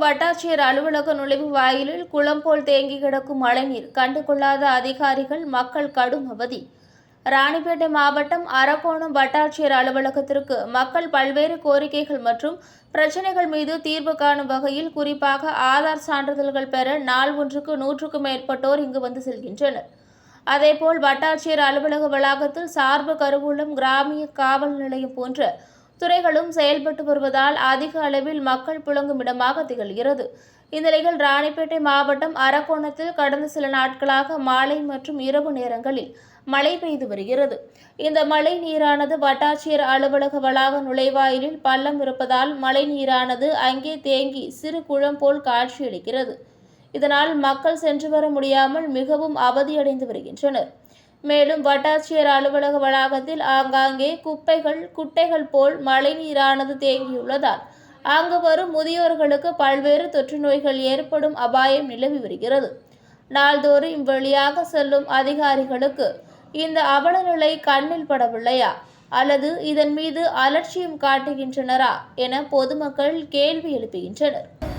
வட்டாட்சியர் அலுவலக நுழைவு வாயிலில் குளம் போல் தேங்கி கிடக்கும் மழைநீர் கண்டுகொள்ளாத அதிகாரிகள் மக்கள் கடும் அவதி. ராணிப்பேட்டை மாவட்டம் அரக்கோணம் வட்டாட்சியர் அலுவலகத்திற்கு மக்கள் பல்வேறு கோரிக்கைகள் மற்றும் பிரச்சனைகள் மீது தீர்வு காணும் வகையில் குறிப்பாக ஆதார் சான்றிதழ்கள் பெற நாள் ஒன்றுக்கு நூற்றுக்கும் மேற்பட்டோர் இங்கு வந்து செல்கின்றனர். அதேபோல் வட்டாட்சியர் அலுவலக வளாகத்தில் சார்பு கருவூலம் கிராமிய காவல் நிலையம் போன்ற துறைகளும் செயல்பட்டு வருவதால் அதிக அளவில் மக்கள் புழங்கும் இடமாக திகழ்கிறது. இந்நிலையில் ராணிப்பேட்டை மாவட்டம் அரக்கோணத்தில் கடந்த சில நாட்களாக மாலை மற்றும் இரவு நேரங்களில் மழை பெய்து வருகிறது. இந்த மழை நீரானது வட்டாட்சியர் அலுவலக வளாக நுழைவாயிலில் பள்ளம் இருப்பதால் மழை நீரானது அங்கே தேங்கி சிறு குளம் போல் காட்சியளிக்கிறது. இதனால் மக்கள் சென்று வர முடியாமல் மிகவும் அவதியடைந்து வருகின்றனர். மேலும் வட்டாட்சியர் அலுவலக வளாகத்தில் ஆங்காங்கே குப்பைகள் குட்டைகள் போல் மழைநீரானது தேங்கியுள்ளதால் அங்கு வரும் முதியோர்களுக்கு பல்வேறு தொற்று நோய்கள் ஏற்படும் அபாயம் நிலவி வருகிறது. நாள்தோறும் இவ்வழியாக செல்லும் அதிகாரிகளுக்கு இந்த அவலநிலை கண்ணில் படவில்லையா? அல்லது இதன் மீது அலட்சியம் காட்டுகின்றனரா? என பொதுமக்கள் கேள்வி எழுப்புகின்றனர்.